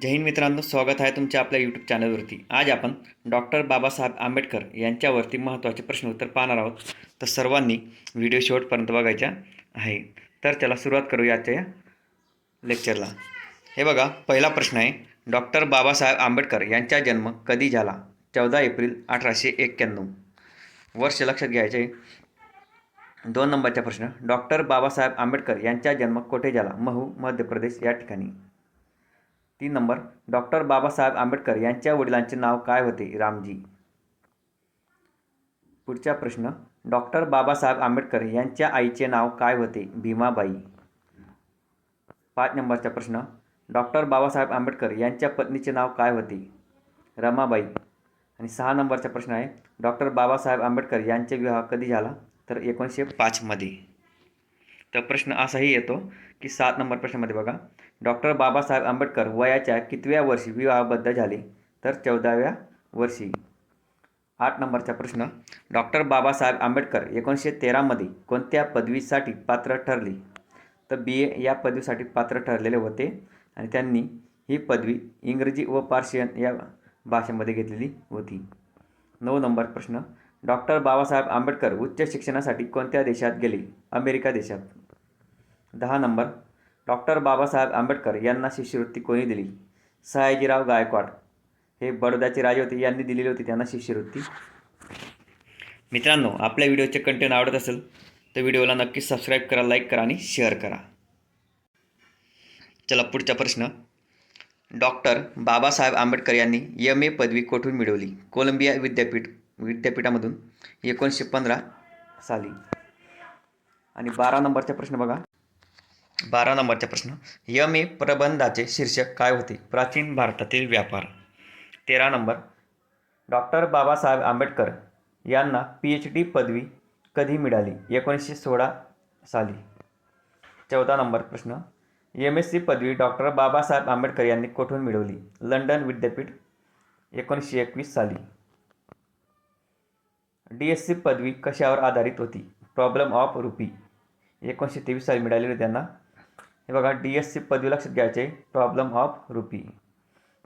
जय हिंद मित्रांनो स्वागत आहे तुमच्या आपल्या यूट्यूब चॅनलवरती. आज आपण डॉक्टर बाबासाहेब आंबेडकर यांच्यावरती महत्त्वाचे प्रश्न उत्तर पाहणार आहोत. तर सर्वांनी व्हिडिओ शेवटपर्यंत बघायचा आहे. तर त्याला सुरुवात करू याच्या या लेक्चरला. हे बघा पहिला प्रश्न आहे डॉक्टर बाबासाहेब आंबेडकर यांचा जन्म कधी झाला? चौदा एप्रिल अठराशे एक्क्याण्णव. वर्ष लक्षात घ्यायचे. दोन नंबरचा प्रश्न डॉक्टर बाबासाहेब आंबेडकर यांचा जन्म कोठे झाला? महू मध्य प्रदेश या ठिकाणी. तीन नंबर डॉक्टर बाबासाहेब आंबेडकर यांच्या वडिलांचे नाव काय होते? रामजी. पुढचा प्रश्न डॉक्टर बाबासाहेब आंबेडकर यांच्या आईचे नाव काय होते? भीमाबाई. पाच नंबरचा प्रश्न डॉक्टर बाबासाहेब आंबेडकर यांच्या पत्नीचे नाव काय होते? रमाबाई. आणि सहा नंबरचा प्रश्न आहे डॉक्टर बाबासाहेब आंबेडकर यांचे विवाह कधी झाला? तर एकोणीसशे पाचमध्ये. तर प्रश्न असाही येतो की सात नंबर प्रश्नामध्ये बघा डॉक्टर बाबासाहेब आंबेडकर वयाच्या कितव्या वर्षी विवाहबद्ध झाले? तर चौदाव्या वर्षी. आठ नंबरचा प्रश्न. डॉक्टर बाबासाहेब आंबेडकर एकोणीसशे तेरामध्ये कोणत्या पदवीसाठी पात्र ठरले? तर बी ए या पदवीसाठी पात्र ठरलेले होते आणि त्यांनी ही पदवी इंग्रजी व पार्शियन या भाषेमध्ये घेतलेली होती. नऊ नंबर प्रश्न. डॉक्टर बाबासाहेब आंबेडकर उच्च शिक्षणासाठी कोणत्या देशात गेले? अमेरिका देशात. दहा नंबर. डॉक्टर बाबासाहेब आंबेडकर यांना शिष्यवृत्ती कोणी दिली? सयाजीराव गायकवाड. हे बडोद्याचे राजे होते यांनी दिलेली होती त्यांना शिष्यवृत्ती. मित्रांनो आपल्या व्हिडिओचे कंटेंट आवडत असेल तर व्हिडिओला नक्की सबस्क्राईब करा लाईक करा आणि शेअर करा. चला पुढचा प्रश्न. डॉक्टर बाबासाहेब आंबेडकर यांनी एम ए पदवी कोठून मिळवली? कोलंबिया विद्यापीठ विद्यापीठामधून एकोणीसशे पंधरा साली. आणि बारा नंबरचा प्रश्न बघा. बारा नंबरचा प्रश्न. यम ए प्रबंधाचे शीर्षक काय होते? प्राचीन भारतातील व्यापार. तेरा नंबर. डॉक्टर बाबासाहेब आंबेडकर यांना पी एच डी पदवी कधी मिळाली? एकोणीसशे सोळा साली. चौदा नंबर प्रश्न. एम एस सी पदवी डॉक्टर बाबासाहेब आंबेडकर यांनी कोठून मिळवली? लंडन विद्यापीठ एकोणीसशे एकवीस साली. डी एस सी पदवी कशावर आधारित होती? Problem of rupee. एकोणीसशे तेवीस साली मिळाली त्यांना. हे बघा डी एस सी पदवी लक्षात घ्यायचे. प्रॉब्लेम ऑफ रुपी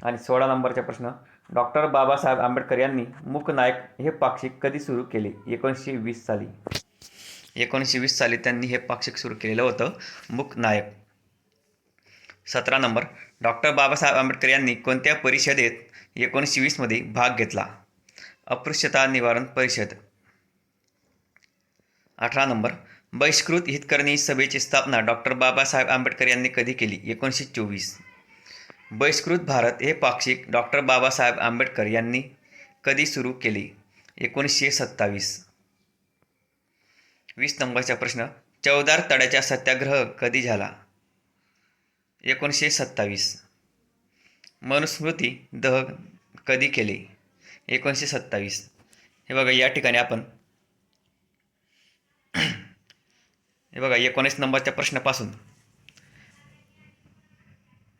आणि सोळा नंबरचा प्रश्न. डॉक्टर बाबासाहेब आंबेडकर यांनी मूकनायक हे पाक्षिक कधी सुरू केले? एकोणीसशे वीस साली. एकोणीसशे वीस साली त्यांनी हे पाक्षिक सुरू केलेलं होतं मूकनायक सतरा नंबर. डॉक्टर बाबासाहेब आंबेडकर यांनी कोणत्या परिषदेत एकोणीसशे वीसमध्ये भाग घेतला? अस्पृश्यता निवारण परिषद. अठरा नंबर. बहिष्कृत हितकर्णी सभेची स्थापना डॉक्टर बाबासाहेब आंबेडकर यांनी कधी केली? एकोणीसशे चोवीस. बहिष्कृत भारत हे पाक्षिक डॉक्टर बाबासाहेब आंबेडकर यांनी कधी सुरू केले? एकोणीसशे सत्तावीस. वीस नंबरचा प्रश्न चौदार तड्याचा सत्याग्रह कधी झाला? एकोणीसशे सत्तावीस. मनुस्मृती दह कधी केले? एकोणीसशे सत्तावीस. हे बघा या ठिकाणी आपण हे बघा एकोणीस नंबरच्या प्रश्नापासून.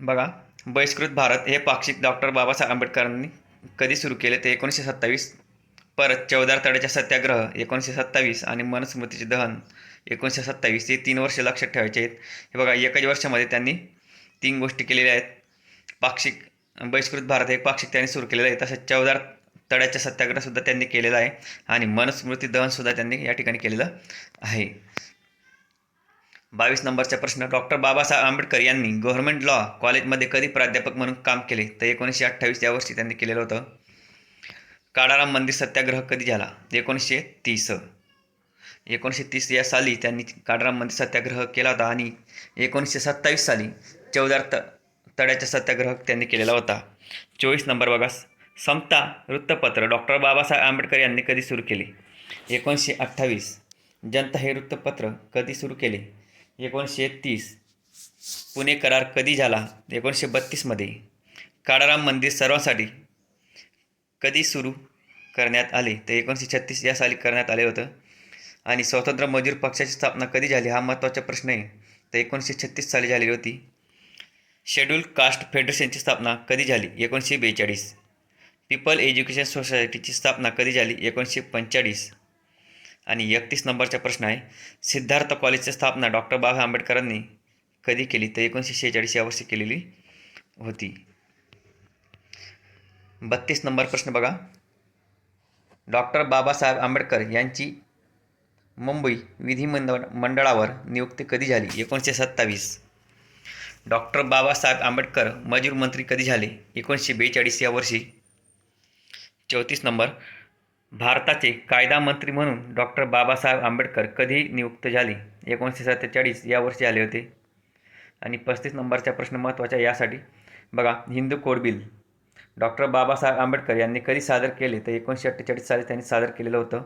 बघा बहिष्कृत भारत हे पाक्षिक डॉक्टर बाबासाहेब आंबेडकरांनी कधी सुरू केले? ते एकोणीसशे सत्तावीस परत चौदार तड्याच्या सत्याग्रह एकोणीसशे सत्तावीस आणि मनस्मृतीचे दहन एकोणीसशे सत्तावीस. हे तीन वर्ष लक्षात ठेवायचे आहेत. हे बघा एकाच वर्षामध्ये त्यांनी तीन गोष्टी केलेल्या आहेत. पाक्षिक बहिष्कृत भारत हे पाक्षिक त्यांनी सुरू केलेलं आहे. तसंच चौदार तड्याचा सत्याग्रहसुद्धा त्यांनी केलेला आहे आणि मनस्मृती दहनसुद्धा त्यांनी या ठिकाणी केलेलं आहे. बावीस नंबरचा प्रश्न डॉक्टर बाबासाहेब आंबेडकर यांनी गव्हर्नमेंट लॉ कॉलेजमध्ये कधी प्राध्यापक म्हणून काम केले? तर एकोणीसशे अठ्ठावीस या वर्षी त्यांनी केलेलं होतं. काळाराम मंदिर सत्याग्रह कधी झाला? एकोणीसशे तीस. एकोणीसशे तीस या साली त्यांनी काळाराम मंदिर सत्याग्रह केला होता आणि एकोणीसशे सत्तावीस साली चौदार त तड्याचा सत्याग्रह त्यांनी केलेला होता. चोवीस नंबर बघा समता वृत्तपत्र डॉक्टर बाबासाहेब आंबेडकर यांनी कधी सुरू केले? एकोणीसशे अठ्ठावीस. जनता हे वृत्तपत्र कधी सुरू केले? एकोणीसशे तीस पुणे करार कधी झाला? एकोणीसशे बत्तीसमध्ये. काळाराम मंदिर सर्वांसाठी कधी सुरू करण्यात आले? तर एकोणीसशे छत्तीस या साली करण्यात आले होतं. आणि स्वतंत्र मजूर पक्षाची स्थापना कधी झाली? हा महत्त्वाचा प्रश्न आहे. तर एकोणीसशे छत्तीस साली झालेली होती. शेड्यूल कास्ट फेडरेशनची स्थापना कधी झाली? एकोणीसशे बेचाळीस. पीपल एज्युकेशन सोसायटीची स्थापना कधी झाली? एकोणीसशे पंचेचाळीस. आणि एकतीस नंबरचा प्रश्न आहे सिद्धार्थ कॉलेजची स्थापना डॉक्टर बाबा आंबेडकरांनी कधी केली? तर एकोणीसशे शेहेचाळीस या वर्षी केलेली होती. बत्तीस नंबर प्रश्न बघा. डॉक्टर बाबासाहेब आंबेडकर यांची मुंबई विधिमंडळ मंडळावर नियुक्ती कधी झाली? एकोणीसशे सत्तावीस. डॉक्टर बाबासाहेब आंबेडकर मजूर मंत्री कधी झाले? एकोणीसशे बेचाळीस या वर्षी. चौतीस नंबर. भारताचे कायदा मंत्री म्हणून डॉक्टर बाबासाहेब आंबेडकर कधी नियुक्त झाले? एकोणीसशे सत्तेचाळीस या वर्षी आले होते. आणि पस्तीस नंबरचा प्रश्न महत्त्वाचा यासाठी बघा Hindu code bill. Doctor Babasaheb Ambedkar यांनी कधी सादर केले? तर एकोणीसशे अठ्ठेचाळीस साली त्यांनी सादर केलेलं होतं.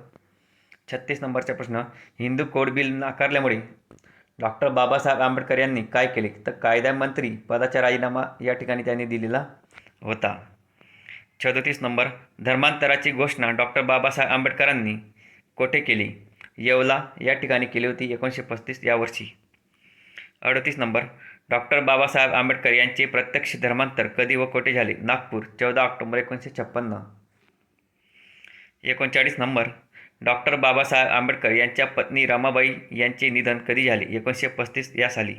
छत्तीस नंबरचा प्रश्न हिंदू कोड बिल नाकारल्यामुळे डॉक्टर बाबासाहेब आंबेडकर यांनी काय केले? तर कायदा मंत्री पदाचा राजीनामा या ठिकाणी त्यांनी दिलेला होता. सदोतीस नंबर धर्मांतराची घोषणा डॉक्टर बाबासाहेब आंबेडकरांनी कोठे केली? येवला या ठिकाणी केली होती एकोणीसशे पस्तीस या वर्षी अडतीस नंबर डॉक्टर बाबासाहेब आंबेडकर यांचे प्रत्यक्ष धर्मांतर कधी व कोठे झाले? नागपूर चौदा ऑक्टोबर एकोणीसशे छप्पन्न. एकोणचाळीस नंबर डॉक्टर बाबासाहेब आंबेडकर यांच्या पत्नी रमाबाई यांचे निधन कधी झाले? एकोणीसशे पस्तीस या साली.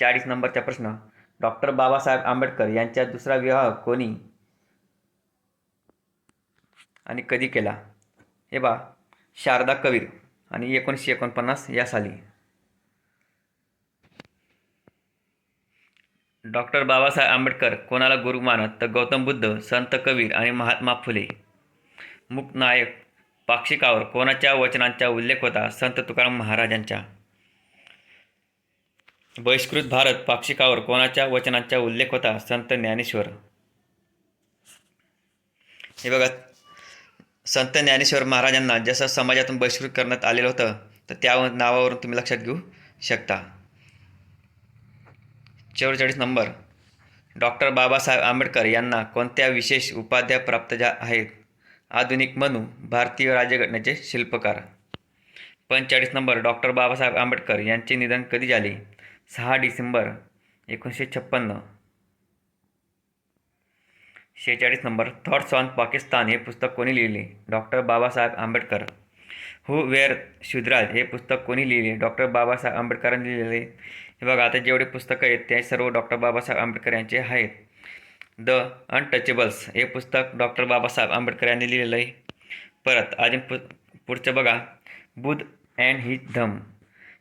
चाळीस नंबरचा प्रश्न डॉक्टर बाबासाहेब आंबेडकर यांचा दुसरा विवाह कोणी? आणि कधी केला? हे बा शारदा कबीर आणि एकोणीसशे एकोणपन्नास या साली. डॉक्टर बाबासाहेब आंबेडकर कोणाला गुरु मानत तर गौतम बुद्ध संत कबीर आणि महात्मा फुले. मुकनायक पाक्षिकावर कोणाच्या वचनांचा उल्लेख होता? संत तुकाराम महाराजांच्या बहिष्कृत भारत पाक्षिकावर कोणाच्या वचनांचा उल्लेख होता? संत ज्ञानेश्वर. हे बघा संत ज्ञानेश्वर महाराजांना जसं समाजातून बहिष्कृत करण्यात आलेलं होतं तर त्या नावावरून तुम्ही लक्षात घेऊ शकता. चौवेचाळीस नंबर. डॉक्टर बाबासाहेब आंबेडकर यांना कोणत्या विशेष उपाध्या प्राप्त ज्या आहेत? आधुनिक मनू भारतीय राज्यघटनेचे शिल्पकार. पंचेचाळीस नंबर. डॉक्टर बाबासाहेब आंबेडकर यांचे निधन कधी झाले? सहा डिसेंबर एकोणीसशे छप्पन्न. शेहेचाळीस नंबर थॉट्स ऑन पाकिस्तान हे पुस्तक कोणी लिहिले? Doctor Babasaheb Ambedkar. Who were Shudras हे पुस्तक कोणी लिहिले? डॉक्टर बाबासाहेब आंबेडकरांनी लिहिलेले हे बघा आता जेवढे पुस्तकं आहेत ते सर्व डॉक्टर बाबासाहेब आंबेडकर यांचे आहेत. द अनटचेबल्स हे पुस्तक डॉक्टर बाबासाहेब आंबेडकर यांनी लिहिलेलं आहे. परत अजून पु पुढचं बघा. बुध अँड हिज धम.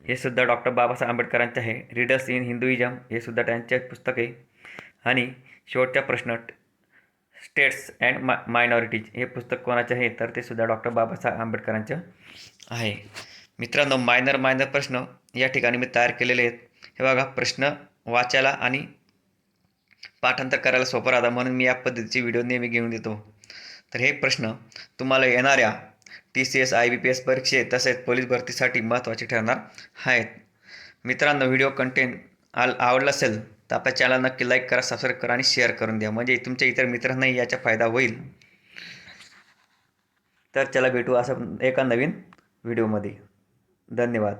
हे सुद्धा डॉक्टर बाबासाहेब आंबेडकरांचे आहे. रीडर्स इन हिंदुइजम हे सुद्धा त्यांचे पुस्तक आहे. आणि शेवटचा प्रश्न स्टेट्स अँड मा मायनॉरिटीज हे पुस्तक कोणाचे आहे? तर ते सुद्धा डॉक्टर बाबासाहेब आंबेडकरांचं आहे. मित्रांनो मायनर मायनर प्रश्न या ठिकाणी मी तयार केलेले आहेत. हे बघा प्रश्न वाचायला आणि पाठांतर करायला सोपं राहता म्हणून मी या पद्धतीचे व्हिडिओ नेहमी घेऊन देतो तर हे प्रश्न तुम्हाला येणाऱ्या T C S I B P S परीक्षे तसेच पोलीस भरतीसाठी महत्त्वाचे ठरणार आहेत. मित्रांनो व्हिडिओ कंटेंट आल आवडला असेल तर आपल्या चॅनल नक्की लाईक करा सबस्क्राईब करा आणि शेअर करून द्या. म्हणजे तुमच्या इतर मित्रांनाही याचा फायदा होईल. तर चला भेटू असं एका नवीन व्हिडिओमध्ये धन्यवाद.